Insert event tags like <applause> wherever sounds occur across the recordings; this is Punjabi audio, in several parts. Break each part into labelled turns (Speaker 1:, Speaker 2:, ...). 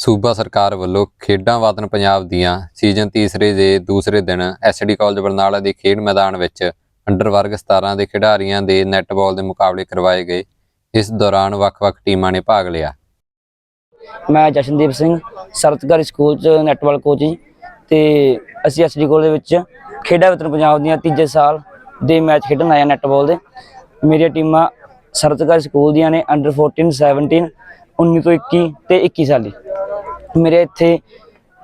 Speaker 1: ਸੂਬਾ ਸਰਕਾਰ ਵੱਲੋਂ ਖੇਡਾਂ ਵਤਨ ਪੰਜਾਬ ਦੀਆਂ ਸੀਜ਼ਨ ਤੀਸਰੇ ਦੇ ਦੂਸਰੇ ਦਿਨ ਐਸਡੀ ਕਾਲਜ ਬਰਨਾਲਾ ਦੇ ਖੇਡ ਮੈਦਾਨ ਵਿੱਚ ਅੰਡਰ ਵਰਗ 17 ਦੇ ਖਿਡਾਰੀਆਂ ਦੇ ਨੈੱਟਬਾਲ ਦੇ ਮੁਕਾਬਲੇ ਕਰਵਾਏ ਗਏ। ਇਸ ਦੌਰਾਨ ਵੱਖ-ਵੱਖ ਟੀਮਾਂ ਨੇ ਭਾਗ ਲਿਆ।
Speaker 2: ਮੈਂ ਜਸ਼ਨਦੀਪ ਸਿੰਘ, ਸਰਤਗੜ੍ਹ ਸਕੂਲ ਚ ਨੈਟਬਾਲ ਕੋਚ ਜੀ ਤੇ ਅਸੀਂ ਐਸਡੀ ਕੋਲ ਦੇ ਵਿੱਚ ਖੇਡਾਂ ਵਤਨ ਪੰਜਾਬ ਦੀਆਂ ਤੀਜੇ ਸਾਲ ਦੇ ਮੈਚ ਖੇਡਣ ਆਇਆ ਨੈਟਬਾਲ ਦੇ। ਮੇਰੀਆਂ ਟੀਮਾਂ ਸਰਤਗੜ੍ਹ ਸਕੂਲ ਦੀਆਂ ਨੇ ਅੰਡਰ 14 17 19 ਤੋਂ 21 ਤੇ 21 ਸਾਲੀ। ਮੇਰੇ ਇੱਥੇ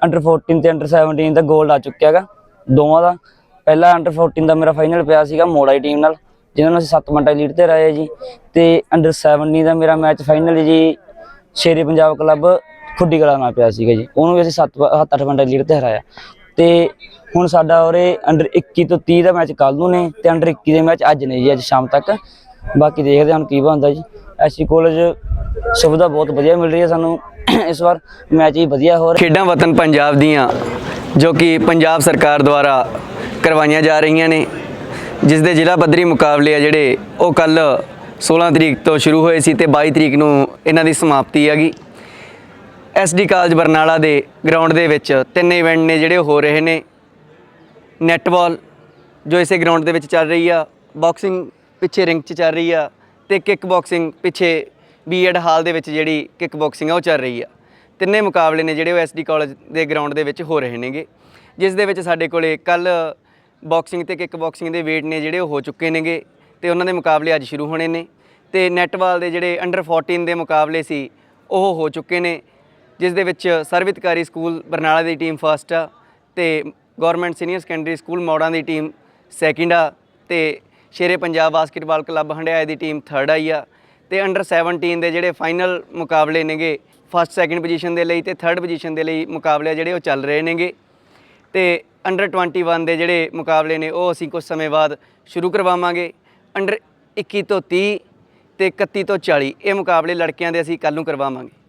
Speaker 2: ਅੰਡਰ 14 ਤੇ ਅੰਡਰ 17 ਦਾ 골ਡ ਆ ਚੁੱਕਿਆ ਹੈਗਾ, ਦੋਵਾਂ ਦਾ। ਪਹਿਲਾ ਅੰਡਰ 14 ਦਾ ਮੇਰਾ ਫਾਈਨਲ ਪਿਆ ਸੀਗਾ ਮੋੜਾ ਦੀ ਟੀਮ ਨਾਲ ਜਿਹਨਾਂ ਨੂੰ ਅਸੀਂ 7 ਮਿੰਟਾਂ ਲੀਡ ਤੇ ਰਹੇ ਜੀ। ਤੇ ਅੰਡਰ 17 ਦਾ ਮੇਰਾ ਮੈਚ ਫਾਈਨਲ ਜੀ, ਸ਼ੇਰੇ ਪੰਜਾਬ ਕਲੱਬ ਖੁੱਡੀ ਕਲਾ ਨਾਲ ਪਿਆ ਸੀਗਾ ਜੀ। ਉਹਨੂੰ ਵੀ ਅਸੀਂ 7 7-8 ਮਿੰਟਾਂ ਲੀਡ ਤੇ ਹਰਾਇਆ। ਤੇ ਹੁਣ ਸਾਡਾ ਉਰੇ ਅੰਡਰ 21 ਤੋਂ 30 ਦਾ ਮੈਚ ਕੱਲ ਨੂੰ ਨੇ, ਤੇ ਅੰਡਰ 21 ਦੇ ਮੈਚ ਅੱਜ ਨੇ ਜੀ, ਅੱਜ ਸ਼ਾਮ ਤੱਕ। ਬਾਕੀ ਦੇਖਦੇ ਹਾਂ ਹੁਣ ਕੀ ਬਣਦਾ ਜੀ। ਐਸੀ ਕਾਲਜ ਸੁਵਿਧਾ ਬਹੁਤ ਵਧੀਆ ਮਿਲ ਰਹੀ ਹੈ ਸਾਨੂੰ <clears throat> ਇਸ ਵਾਰ ਮੈਚ ਵੀ ਵਧੀਆ ਹੋ ਰਿਹਾ।
Speaker 3: ਖੇਡਾਂ ਵਤਨ ਪੰਜਾਬ ਦੀਆਂ, ਜੋ ਕਿ ਪੰਜਾਬ ਸਰਕਾਰ ਦੁਆਰਾ ਕਰਵਾਈਆਂ ਜਾ ਰਹੀਆਂ ਨੇ, ਜਿਸ ਦੇ ਜ਼ਿਲ੍ਹਾ ਪੱਧਰੀ ਮੁਕਾਬਲੇ ਆ ਜਿਹੜੇ, ਉਹ ਕੱਲ 16 ਤਰੀਕ ਤੋਂ ਸ਼ੁਰੂ ਹੋਏ ਸੀ ਤੇ 22 ਤਰੀਕ ਨੂੰ ਇਹਨਾਂ ਦੀ ਸਮਾਪਤੀ ਹੈਗੀ। ਐਸਡੀ ਕਾਲਜ ਬਰਨਾਲਾ ਦੇ ਗਰਾਊਂਡ ਦੇ ਵਿੱਚ ਤਿੰਨ ਇਵੈਂਟ ਨੇ ਜਿਹੜੇ ਹੋ ਰਹੇ ਨੇ। ਨੈਟਬਾਲ ਜੋ ਇਸੇ ਗਰਾਊਂਡ ਦੇ ਵਿੱਚ ਚੱਲ ਰਹੀ ਆ ਬਾਕਸਿੰਗ ਪਿੱਛੇ ਰਿੰਗ 'ਚ ਚੱਲ ਰਹੀ ਆ ਤੇ ਕਿੱਕ ਬਾਕਸਿੰਗ ਪਿੱਛੇ ਬੀਐਡ ਹਾਲ ਦੇ ਵਿੱਚ ਜਿਹੜੀ ਕਿੱਕ ਬਾਕਸਿੰਗ ਆ, ਉਹ ਚੱਲ ਰਹੀ ਆ। ਤਿੰਨੇ ਮੁਕਾਬਲੇ ਨੇ ਜਿਹੜੇ ਉਹ ਐਸਡੀ ਕਾਲਜ ਦੇ ਗਰਾਊਂਡ ਦੇ ਵਿੱਚ ਹੋ ਰਹੇ ਨੇਗੇ। ਜਿਸ ਦੇ ਵਿੱਚ ਸਾਡੇ ਕੋਲੇ ਕੱਲ ਬਾਕਸਿੰਗ ਤੇ ਕਿੱਕ ਬਾਕਸਿੰਗ ਦੇ ਵੇਟ ਨੇ ਜਿਹੜੇ ਉਹ ਹੋ ਚੁੱਕੇ ਨੇਗੇ ਤੇ ਉਹਨਾਂ ਦੇ ਮੁਕਾਬਲੇ ਅੱਜ ਸ਼ੁਰੂ ਹੋਣੇ ਨੇ। ਤੇ ਨੈਟਬਾਲ ਦੇ ਜਿਹੜੇ ਅੰਡਰ 14 ਦੇ ਮੁਕਾਬਲੇ ਸੀ, ਉਹ ਹੋ ਚੁੱਕੇ ਨੇ। ਜਿਸ ਦੇ ਵਿੱਚ ਸਰਵਿਤਕਾਰੀ ਸਕੂਲ ਬਰਨਾਲਾ ਦੀ ਟੀਮ ਫਸਟ ਆ ਤੇ government senior secondary school Mauran ਦੀ ਟੀਮ ਸੈਕਿੰਡ ਆ ਤੇ ਸ਼ੇਰੇ ਪੰਜਾਬ ਬਾਸਕਟਬਾਲ ਕਲੱਬ ਹੰਡਿਆਏ ਦੀ ਟੀਮ ਥਰਡ ਆਈ ਆ ਤੇ ਅੰਡਰ 17 ਦੇ ਜਿਹੜੇ ਫਾਈਨਲ ਮੁਕਾਬਲੇ ਨੇਗੇ ਫਸਟ ਸੈਕਿੰਡ ਪੋਜੀਸ਼ਨ ਦੇ ਲਈ ਤੇ ਥਰਡ ਪੋਜੀਸ਼ਨ ਦੇ ਲਈ ਮੁਕਾਬਲੇ ਜਿਹੜੇ ਉਹ ਚੱਲ ਰਹੇ ਨੇਗੇ। ਤੇ ਅੰਡਰ 21 ਦੇ ਜਿਹੜੇ ਮੁਕਾਬਲੇ ਨੇ, ਉਹ ਅਸੀਂ ਕੁਝ ਸਮੇਂ ਬਾਅਦ ਸ਼ੁਰੂ ਕਰਵਾਵਾਂਗੇ। ਅੰਡਰ 21 ਤੋਂ 30 ਤੇ 31 ਤੋਂ 40 ਇਹ ਮੁਕਾਬਲੇ ਲੜਕਿਆਂ ਦੇ ਅਸੀਂ ਕੱਲ ਨੂੰ ਕਰਵਾਵਾਂਗੇ।